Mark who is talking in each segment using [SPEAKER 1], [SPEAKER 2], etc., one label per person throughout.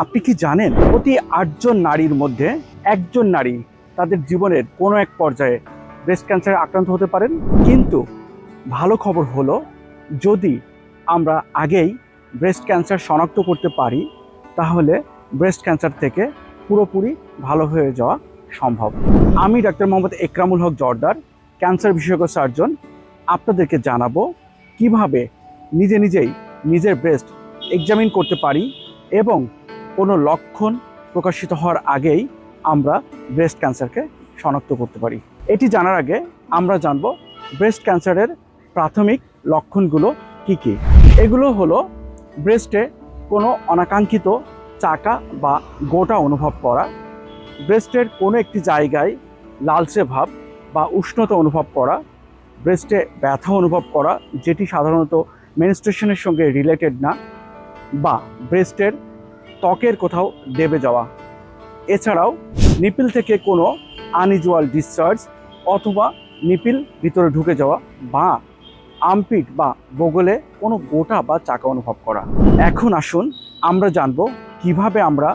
[SPEAKER 1] আপনি কি জানেন প্রতি আটজন নারীর মধ্যে একজন নারী তাদের জীবনের কোনো এক পর্যায়ে ব্রেস্ট ক্যান্সারে আক্রান্ত হতে পারেন? কিন্তু ভালো খবর হলো, যদি আমরা আগেই ব্রেস্ট ক্যান্সার শনাক্ত করতে পারি, তাহলে ব্রেস্ট ক্যান্সার থেকে পুরোপুরি ভালো হয়ে যাওয়া সম্ভব। আমি ডাক্তার মোহাম্মদ একরামুল হক জর্দার ক্যান্সার বিশেষজ্ঞ সার্জন। আপনাদেরকে জানাব কীভাবে নিজে নিজেই নিজের ব্রেস্ট এক্সামিন করতে পারি এবং কোনো লক্ষণ প্রকাশিত হওয়ার আগেই আমরা ব্রেস্ট ক্যান্সারকে শনাক্ত করতে পারি। এটি জানার আগে আমরা জানব ব্রেস্ট ক্যান্সারের প্রাথমিক লক্ষণগুলো কি কি। এগুলো হলো ব্রেস্টে কোনো অনাকাঙ্ক্ষিত চাকা বা গোটা অনুভব করা ব্রেস্টের কোনো একটি জায়গায় লালচে ভাব বা উষ্ণতা অনুভব করা ব্রেস্টে ব্যথা অনুভব করা, যেটি সাধারণত মেনস্ট্রেশনের সঙ্গে রিলেটেড না, বা ব্রেস্টের ত্বকের কোথাও দেবে যাওয়া। এছাড়াও নিপিল থেকে কোনো আনইউজুয়াল ডিসচার্জ অথবা নিপিল ভিতরে ঢুকে যাওয়া বা আমপিট বা বগলে কোনো গোটা বা চাকা অনুভব করা। এখন আসুন আমরা জানব কীভাবে আমরা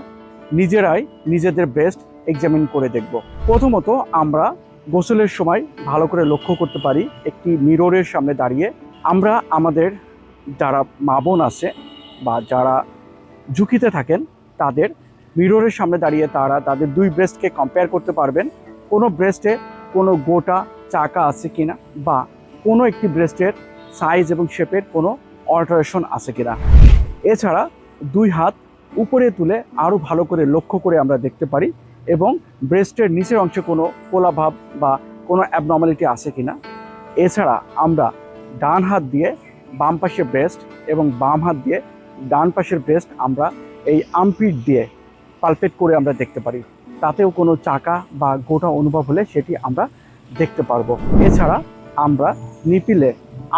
[SPEAKER 1] নিজেরাই নিজেদের ব্রেস্ট এক্সামিন করে দেখব। প্রথমত আমরা গোসলের সময় ভালো করে লক্ষ্য করতে পারি একটি মিররের সামনে দাঁড়িয়ে। আমরা আমাদের যারা মা বোন আছে বা যারা ঝুঁকিতে থাকেন তাদের। মিররের সামনে দাঁড়িয়ে তারা তাদের দুই ব্রেস্টকে কম্পেয়ার করতে পারবেন, কোনো ব্রেস্টে কোনো গোটা চাকা আছে কিনা বা কোনো একটি ব্রেস্টের সাইজ এবং শেপের কোনো অল্টারেশন আছে কিনা। এছাড়া দুই হাত উপরে তুলে আরও ভালো করে লক্ষ্য করে আমরা দেখতে পারি এবং ব্রেস্টের নিচের অংশে কোনো কোলাভাব বা কোনো অ্যাবনর্মালিটি আছে কিনা। এছাড়া আমরা ডান হাত দিয়ে বাম পাশে ব্রেস্ট এবং বাম হাত দিয়ে ডান পাশের ব্রেস্ট আমরা এই আমপিট দিয়ে পালপেট করে আমরা দেখতে পারি। তাতেও কোনো চাকা বা গোটা অনুভব হলে সেটি আমরা দেখতে পারব। এছাড়া আমরা নিপিলে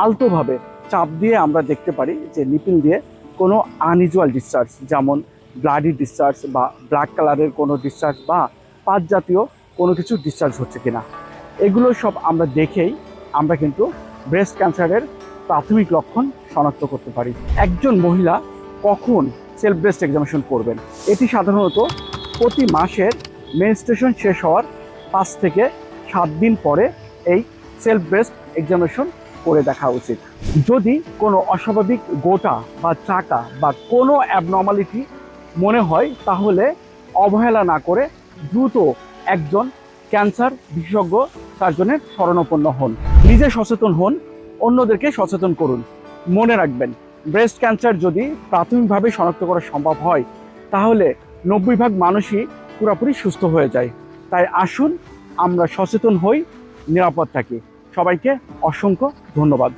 [SPEAKER 1] আলতোভাবে চাপ দিয়ে আমরা দেখতে পারি যে নিপিল দিয়ে কোনো আনইউজুয়াল ডিসচার্জ যেমন ব্লাডি ডিসচার্জ বা ব্ল্যাক কালারের কোনো ডিসচার্জ বা পাত জাতীয় কোনো কিছু ডিসচার্জ হচ্ছে কিনা। এগুলো সব আমরা দেখেই আমরা কিন্তু ব্রেস্ট ক্যান্সারের প্রাথমিক লক্ষণ শনাক্ত করতে পারি। একজন মহিলা কখন সেলফ ব্রেস্ট এক্সামিনেশন করবেন? এটি সাধারণত প্রতি মাসের মেনস্ট্রেশন শেষ হওয়ার পাঁচ থেকে সাত দিন পরে এই সেলফ ব্রেস্ট এক্সামিনেশন করে দেখা উচিত। যদি কোনো অস্বাভাবিক গোটা বা চাকা বা কোনো অ্যাবনর্মালিটি মনে হয়, তাহলে অবহেলা না করে দ্রুত একজন ক্যান্সার বিশেষজ্ঞ সার্জনের শরণাপন্ন হন। নিজে সচেতন হন অন্যদেরকে সচেতন করুন। মনে রাখবেন ব্রেস্ট ক্যান্সার যদি প্রাথমিকভাবে শনাক্ত করা সম্ভব হয়, তাহলে নব্বই ভাগ মানুষই পুরোপুরি সুস্থ হয়ে যায়। তাই আসুন, আমরা সচেতন হই, নিরাপদ থাকি। সবাইকে অসংখ্য ধন্যবাদ।